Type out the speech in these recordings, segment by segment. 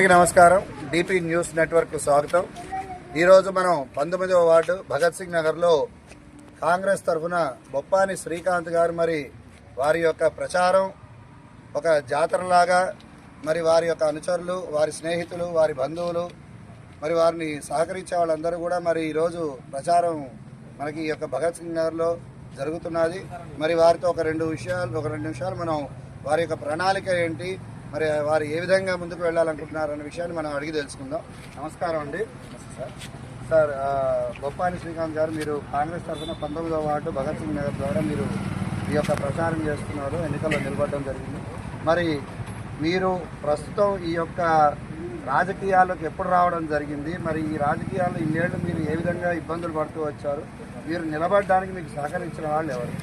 అందరికీ నమస్కారం. DP news network స్వాగతం. ఈరోజు మనం పంతొమ్మిదవ వార్డు భగత్ సింగ్ నగర్లో కాంగ్రెస్ తరఫున బొప్పాని శ్రీకాంత్ గారు మరి వారి యొక్క ప్రచారం ఒక జాతరలాగా మరి వారి యొక్క అనుచరులు వారి స్నేహితులు వారి బంధువులు మరి వారిని సహకరించే వాళ్ళందరూ కూడా మరి ఈరోజు ప్రచారం మనకి ఈ యొక్క భగత్ సింగ్ నగర్లో జరుగుతున్నది. మరి వారితో ఒక రెండు విషయాలు ఒక రెండు నిమిషాలు మనం వారి యొక్క ప్రణాళిక ఏంటి మరి వారు ఏ విధంగా ముందుకు వెళ్ళాలనుకుంటున్నారు అనే విషయాన్ని మనం అడిగి తెలుసుకుందాం. నమస్కారం అండి. సార్ సార్ బొప్పాని శ్రీకాంత్ గారు మీరు కాంగ్రెస్ తరఫున పంతొమ్మిదవ వార్డు భగత్ సింగ్ నగర్ ద్వారా మీరు ఈ యొక్క ప్రచారం చేస్తున్నారు ఎన్నికల్లో నిలబడడం జరిగింది. మరి మీరు ప్రస్తుతం ఈ యొక్క రాజకీయాల్లోకి ఎప్పుడు రావడం జరిగింది? మరి ఈ రాజకీయాల్లో ఇన్నేళ్ళు మీరు ఏ విధంగా ఇబ్బందులు పడుతూ వచ్చారు? మీరు నిలబడడానికి మీకు సహకరించిన వాళ్ళు ఎవరు?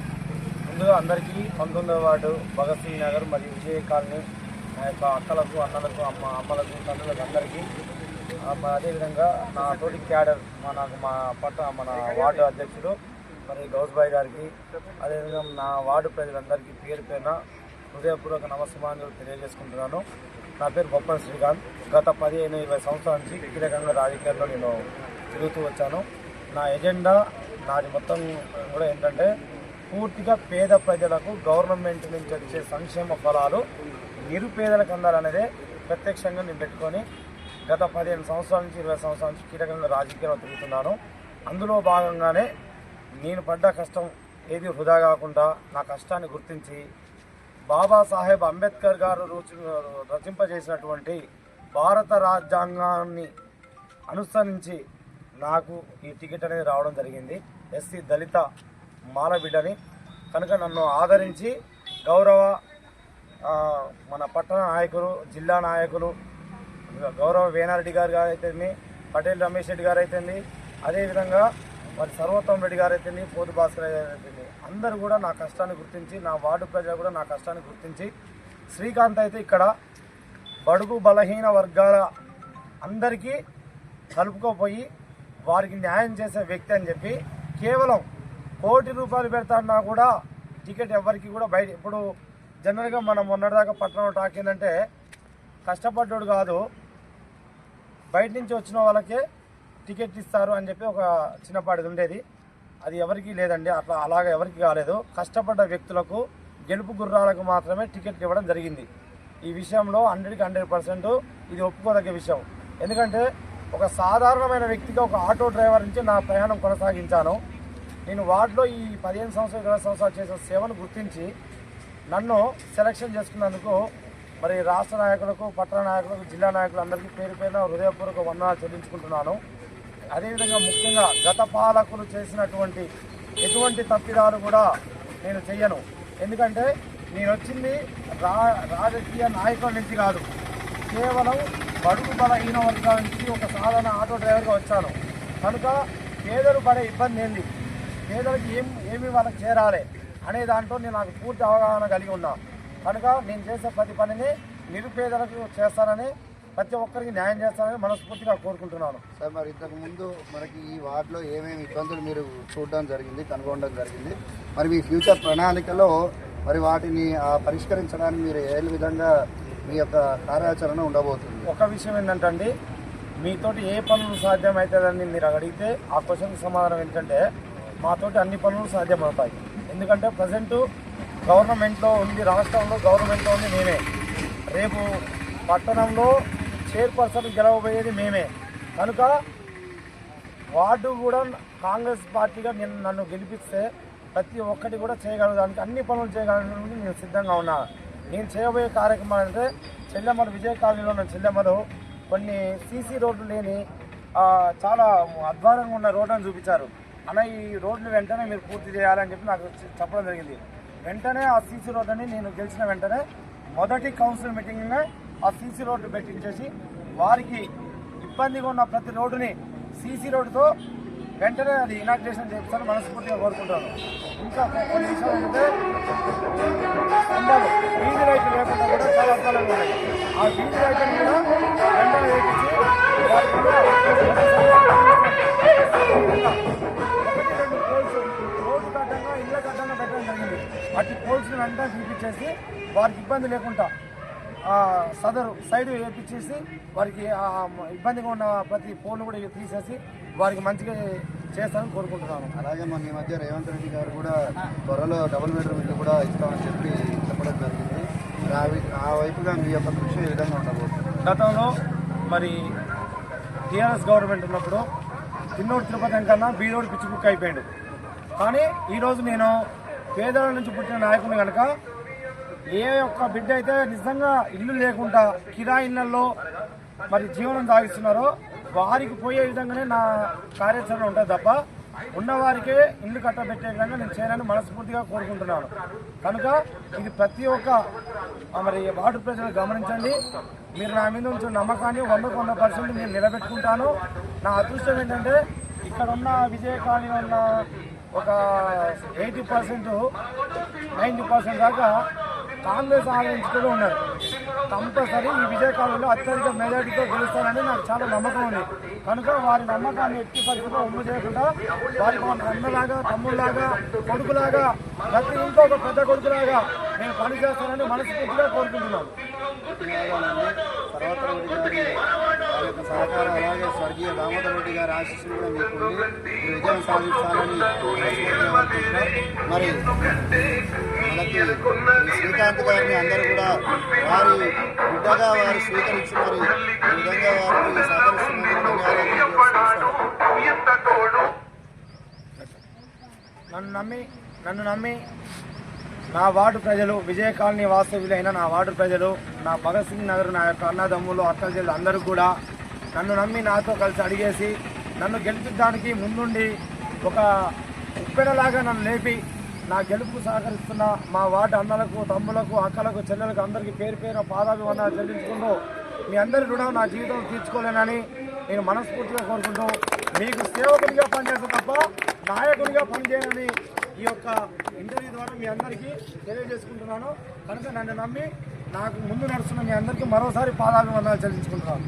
ముందుగా అందరికీ పంతొమ్మిదవ వార్డు భగత్ సింగ్ నగర్ మరియు విజయ కాలనీ నా యొక్క అక్కలకు అన్నలకు అమ్మ అమ్మలకు తండ్రులకు అందరికీ. అదేవిధంగా నా తోటి క్యాడర్ మా నాకు మా పట్ట మన వార్డు అధ్యక్షుడు మరి గౌస్బాయ్ గారికి అదేవిధంగా నా వార్డు ప్రజలందరికీ పేరు పేరున హృదయపూర్వక నమస్కారాలు తెలియజేసుకుంటున్నాను. నా పేరు బొప్పన శ్రీకాంత్. గత పదిహేను ఇరవై సంవత్సరాల నుంచి కీలకంగా రాజకీయాల్లో నేను తిరుగుతూ వచ్చాను. నా ఎజెండా నాది మొత్తం కూడా ఏంటంటే పూర్తిగా పేద ప్రజలకు గవర్నమెంట్ నుంచి వచ్చే సంక్షేమ ఫలాలు నిరుపేదలకు అందాలనేదే ప్రత్యక్షంగా నేను పెట్టుకొని గత పదిహేను సంవత్సరాల నుంచి ఇరవై సంవత్సరాల నుంచి కీలకంగా రాజకీయాలు తిరుగుతున్నాను. అందులో భాగంగానే నేను పడ్డ కష్టం ఏది వృధా కాకుండా నా కష్టాన్ని గుర్తించి బాబాసాహెబ్ అంబేద్కర్ గారు రుచి- రచింపజేసినటువంటి భారత రాజ్యాంగాన్ని అనుసరించి నాకు ఈ టికెట్ అనేది రావడం జరిగింది. ఎస్సీ దళిత మానబిడ్డని కనుక నన్ను ఆదరించి గౌరవ మన పట్టణ నాయకులు జిల్లా నాయకులు గౌరవ వేనారెడ్డి గారు అయితేంది పటేల్ రమేష్ రెడ్డి గారు అయితేంది అదేవిధంగా మరి సర్వోత్తమ్ రెడ్డి గారు అయితేంది పోతు భాస్కర్ గారు అయితేంది అందరూ కూడా నా కష్టాన్ని గుర్తించి నా వార్డు ప్రజలు కూడా నా కష్టాన్ని గుర్తించి శ్రీకాంత్ అయితే ఇక్కడ బడుగు బలహీన వర్గాల అందరికీ కలుపుకోపోయి వారికి న్యాయం చేసే వ్యక్తి అని చెప్పి కేవలం కోటి రూపాయలు పెడతాన్నా కూడా టికెట్ ఎవరికి కూడా బయట ఇప్పుడు జనరల్గా మనం మొన్నటిదాకా పట్టణంలో టాక్ ఏంటంటే కష్టపడ్డాడు కాదు బయట నుంచి వచ్చిన వాళ్ళకే టికెట్ ఇస్తారు అని చెప్పి ఒక చిన్నపాటిది ఉండేది. అది ఎవరికీ లేదండి. అట్లా అలాగ ఎవరికి కాలేదు. కష్టపడ్డ వ్యక్తులకు గెలుపు గుర్రాలకు మాత్రమే టికెట్ ఇవ్వడం జరిగింది. ఈ విషయంలో హండ్రెడ్కి హండ్రెడ్ పర్సెంట్ ఇది ఒప్పుకోదగ్గ విషయం. ఎందుకంటే ఒక సాధారణమైన వ్యక్తిగా ఒక ఆటో డ్రైవర్ నుంచి నా ప్రయాణం కొనసాగించాను. నేను వార్డులో ఈ పదిహేను సంవత్సరాలు ఇరవై సంవత్సరాలు చేసిన సేవను గుర్తించి నన్ను సెలక్షన్ చేసుకున్నందుకు మరి రాష్ట్ర నాయకులకు పట్టణ నాయకులకు జిల్లా నాయకులు అందరికీ పేరు పేరున హృదయపూర్వక వందనాలు చెల్లించుకుంటున్నాను. అదేవిధంగా ముఖ్యంగా గత పాలకులు చేసినటువంటి ఎటువంటి తప్పిదాలు కూడా నేను చెయ్యను. ఎందుకంటే నేను వచ్చింది రా రాజకీయ నాయకుల నుంచి కాదు. కేవలం బడుగు బలహీన వర్గాల నుంచి ఒక సాధారణ ఆటో డ్రైవర్గా వచ్చాను. కనుక పేదలు పడే ఇబ్బంది ఏంది? పేదలకు ఏం ఏమి వాళ్ళకి చేరాలి అనే దాంట్లో నేను నాకు పూర్తి అవగాహన కలిగి ఉన్నా. కనుక నేను చేసే ప్రతి పనిని నిరుపేదలకు చేస్తానని ప్రతి ఒక్కరికి న్యాయం చేస్తానని మనస్ఫూర్తిగా కోరుకుంటున్నాను. సార్ మరి ఇంతకు ముందు మనకి ఈ వార్డులో ఏమేమి ఇబ్బందులు మీరు చూడడం జరిగింది కనుగొనడం జరిగింది. మరి మీ ఫ్యూచర్ ప్రణాళికలో మరి వాటిని ఆ, పరిష్కరించడానికి మీరు ఏ విధంగా మీ యొక్క కార్యాచరణ ఉండబోతుంది? ఒక విషయం ఏంటంటే మీతోటి ఏ పనులు సాధ్యమవుతుందని మీరు అడిగితే ఆ క్వశ్చన్కి సమాధానం ఏంటంటే మాతోటి అన్ని పనులు సాధ్యమవుతాయి. ఎందుకంటే ప్రజెంట్ గవర్నమెంట్లో ఉంది రాష్ట్రంలో గవర్నమెంట్లో ఉంది మేమే. రేపు పట్టణంలో చైర్పర్సన్ గెలవబోయేది మేమే. కనుక వార్డు కూడా కాంగ్రెస్ పార్టీగా నేను నన్ను గెలిపిస్తే ప్రతి ఒక్కటి కూడా చేయగలగడానికి అన్ని పనులు చేయగలగడానికి నేను సిద్ధంగా ఉన్నా. నేను చేయబోయే కార్యక్రమాలు అంటే చెల్లెమ్మలు విజయ కాలనీలో ఉన్న చెల్లెమ్మలు కొన్ని సీసీ రోడ్లు లేని చాలా అధ్వానంగా ఉన్న రోడ్లను చూపించారు. అన్న ఈ రోడ్లు వెంటనే మీరు పూర్తి చేయాలని చెప్పి నాకు చెప్పడం జరిగింది. వెంటనే ఆ సీసీ రోడ్లని నేను గెలిచిన వెంటనే మొదటి కౌన్సిల్ మీటింగ్నే ఆ సీసీ రోడ్డు పెట్టించేసి వారికి ఇబ్బందిగా ఉన్న ప్రతి రోడ్డుని సీసీ రోడ్డుతో వెంటనే అది ఇనాగ్రేషన్ చేస్తాను మనస్ఫూర్తిగా కోరుకుంటాను. ఇంకా కొన్ని విషయాలు ఏంటంటే వీధి రైతులు లేకుండా కూడా చాలా అర్థాలు ఉన్నాయి. ఆ వీధి రైతులు కూడా వెంటనే వేయించి అట్టి పోల్స్ వెంటనే చూపించేసి వారికి ఇబ్బంది లేకుండా ఆ సదరు సైడ్ వేపించేసి వారికి ఆ ఇబ్బందిగా ఉన్న ప్రతి ఫోన్ కూడా తీసేసి వారికి మంచిగా చేస్తారని కోరుకుంటున్నాను. అలాగే మన ఈ మధ్య రేవంత్ రెడ్డి గారు కూడా త్వరలో డబుల్ బెడ్రూమ్ ఇల్లు కూడా ఇస్తామని చెప్పి చెప్పడం జరిగింది. ఆ వైపుగా మీ యొక్క కృషి ఏ విధంగా ఉండబోతుంది? గతంలో మరి టీఆర్ఎస్ గవర్నమెంట్ ఉన్నప్పుడు తిన్నోడు తిరుపతి కన్నా బీరోడు పిచ్చి కుక్క అయిపోయాడు. కానీ ఈరోజు నేను పేదల నుంచి పుట్టిన నాయకుడు కనుక ఏ ఒక్క బిడ్డ అయితే నిజంగా ఇల్లు లేకుండా కిరాయి ఇళ్ళలో మరి జీవనం సాగిస్తున్నారో వారికి పోయే విధంగానే నా కార్యాచరణ ఉంటుంది తప్ప ఉన్నవారికే ఇల్లు కట్టబెట్టే విధంగా నేను చేయాలని మనస్ఫూర్తిగా కోరుకుంటున్నాను. కనుక ఇది ప్రతి ఒక్క మరి వార్డు ప్రజలు గమనించండి. మీరు నా మీద ఉంచిన నమ్మకాన్ని వందకు వంద పర్సెంట్ నేను నిలబెట్టుకుంటాను. నా అదృష్టం ఏంటంటే ఇక్కడ ఉన్న విజయ ఉన్న ఒక ఎయిటీ పర్సెంట్ నైంటీ పర్సెంట్ దాకా కాంగ్రెస్ ఆలోచించుతూ ఉన్నారు. కంపల్సరీ ఈ విజయకాలంలో అత్యధిక మెజార్టీతో గెలుస్తారని నాకు చాలా నమ్మకం ఉంది. కనుక వారి నమ్మకాన్ని ఎట్టి పరిస్థితిలో ఒమ్ము చేయకుండా వారికి మన అన్నలాగా తమ్ముళ్ళాగా కొడుకులాగా ప్రతి ఇంట్లో ఒక పెద్ద కొడుకులాగా నేను పనిచేస్తానని మనస్ఫూర్తిగా కోరుకుంటున్నాను. సర్వత్ర రెడ్డి గారి వారి యొక్క సహకారం అలాగే స్వర్గీయ దామోదర్ రెడ్డి గారి ఆశీస్సులు కూడా మీకు ఉండి ఈ విజయం సాధించాలని మరి మనకి శ్రీకాంత్ గారిని అందరూ కూడా వారి బిడ్డగా వారు స్వీకరించి మరి ఈ విధంగా వారికి సహకరిస్తున్నారు నన్ను నమ్మి నన్ను నమ్మి నా వార్డు ప్రజలు విజయ కాలనీ వాస్తవ్యులైన నా వార్డు ప్రజలు నా భగత్ సింగ్ నగర్ నా యొక్క అన్నదమ్ములు అక్కజల్లు అందరూ కూడా నన్ను నమ్మి నాతో కలిసి అడిగేసి నన్ను గెలిపించడానికి ముందుండి ఒక ఉప్పెడలాగా నన్ను లేపి నా గెలుపు సహకరిస్తున్న మా వార్డు అన్నలకు తమ్ములకు అక్కలకు చెల్లెలకు అందరికీ పేరు పేరు పాదాభివందనాలు చెల్లించుకుంటూ మీ అందరి రుణం నా జీవితం తీర్చుకోలేనని నేను మనస్ఫూర్తిగా కోరుకుంటూ మీకు సేవకునిగా పనిచేస్తా తప్ప నాయకునిగా పనిచేయనని ఈ యొక్క ఇంటర్వ్యూ ద్వారా మీ అందరికీ తెలియజేసుకుంటున్నాను. కనుక నన్ను నమ్మి నాకు ముందు నడుస్తున్న మీ అందరికీ మరోసారి పాదాభివందనాలు చెల్లించుకుంటున్నాను.